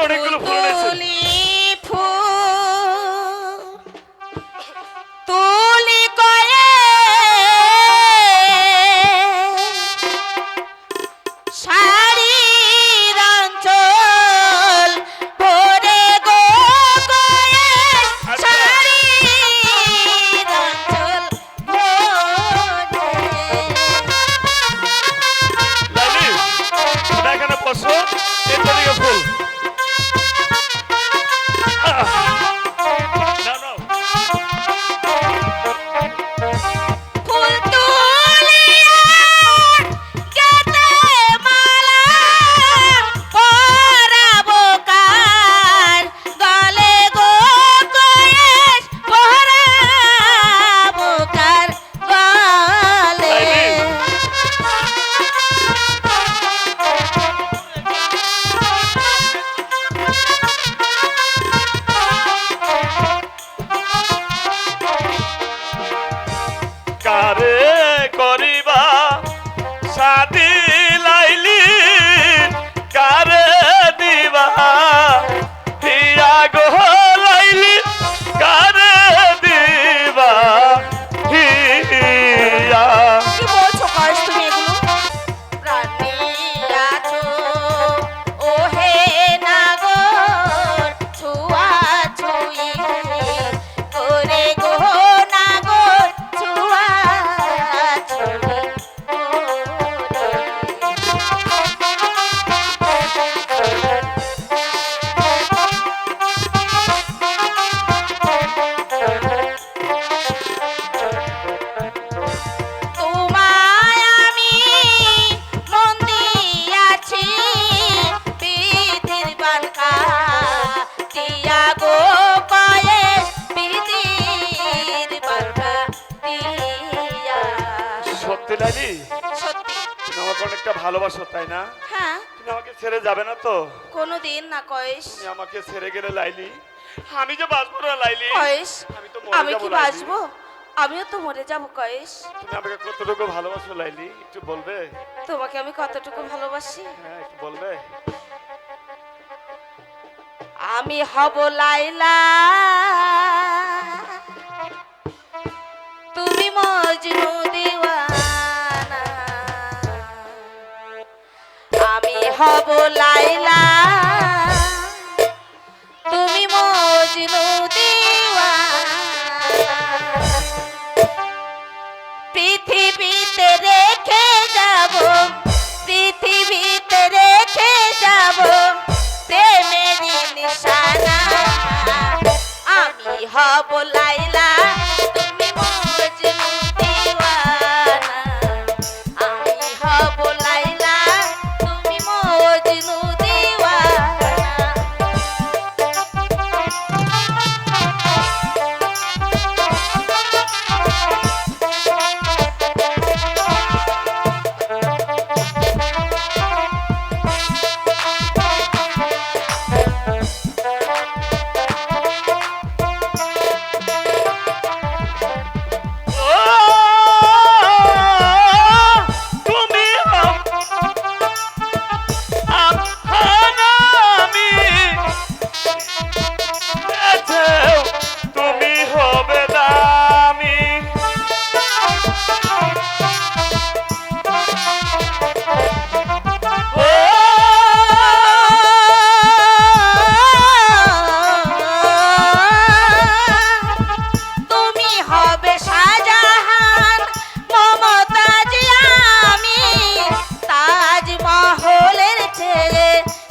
Ahora con los হিয়া ভালোবাসো তাই না? হ্যাঁ। তুমি আমাকে ছেড়ে যাবে না তো? কোনো দিন না কয়েস তুমি আমাকে ছেড়ে গেলে লাইলি? আমি যে বাঁচবো না লাইলি? কয়েস আমি তো মরে আমি যাব কি লাইলি। বাঁচবো? আমিও তো মরে যাব কয়েস তুমি আমাকে কতটুকু ভালোবাসো লাইলি? একটু বলবে? তোমাকে আমি কতটুকু ভালোবাসি? হ্যাঁ একটু বলবে? আমি হব লাইলা। পৃথিবীতে রেখে যাব পৃথিবীতে রেখে যাব। প্রেমের নিশানা আমি হব লাইলা তুমি হবে শাহজাহান। মমতাজ আমি তাজমহলের ছেলে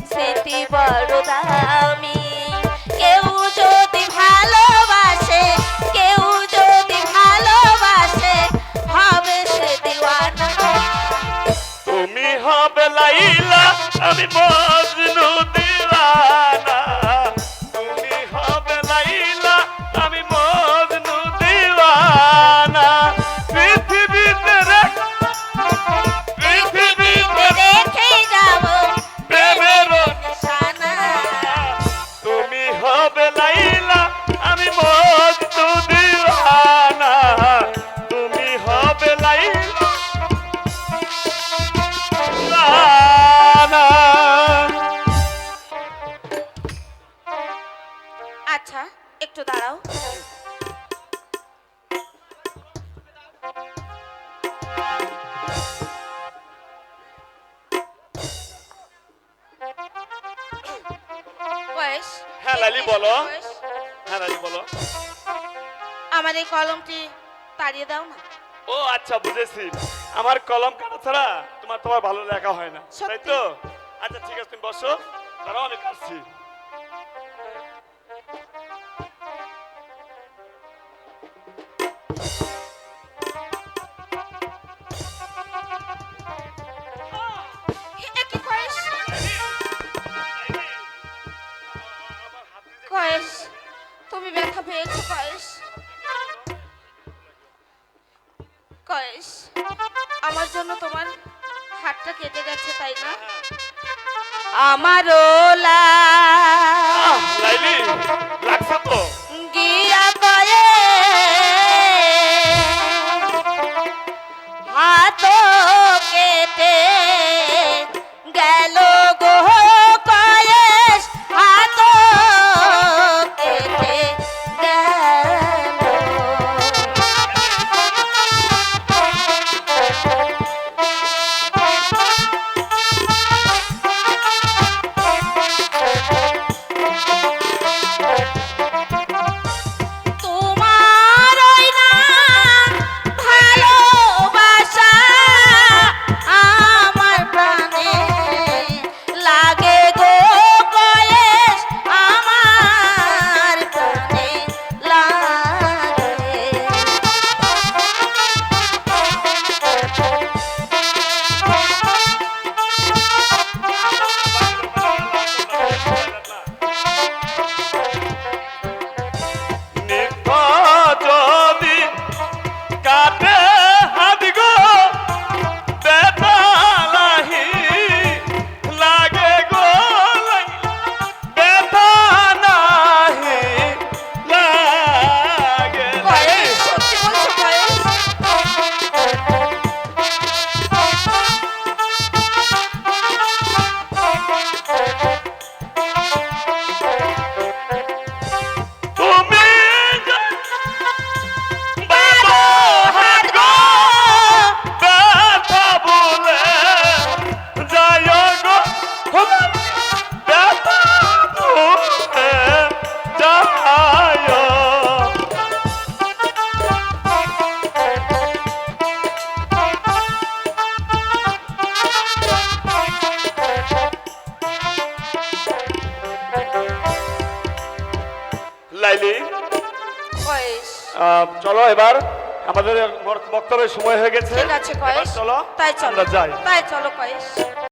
স্মৃতি বড় দামি। কেউ যদি ভালোবাসে বলো। হ্যাঁ রাজু বলো। আমার এই কলমটি তাড়িয়ে দাও না। ও আচ্ছা বুঝেছি। আমার কলম কাটা ছাড়া তোমার তোমার ভালো লেখা হয় না। তাই তো? আচ্ছা ঠিক আছে তুমি বসো। তারা অনেক কাটছি। পেয়েছ কয়েস কয়েস আমার জন্য তোমার হাতটা কেটে গেছে তাই না আমারও তো গিয়া কয়ে হাত কেটে চলো এবার আমাদের বক্তব্যের সময় হয়ে গেছে। ঠিক আছে চলো তাই চলো। যাই। তাই চলো কয়েস।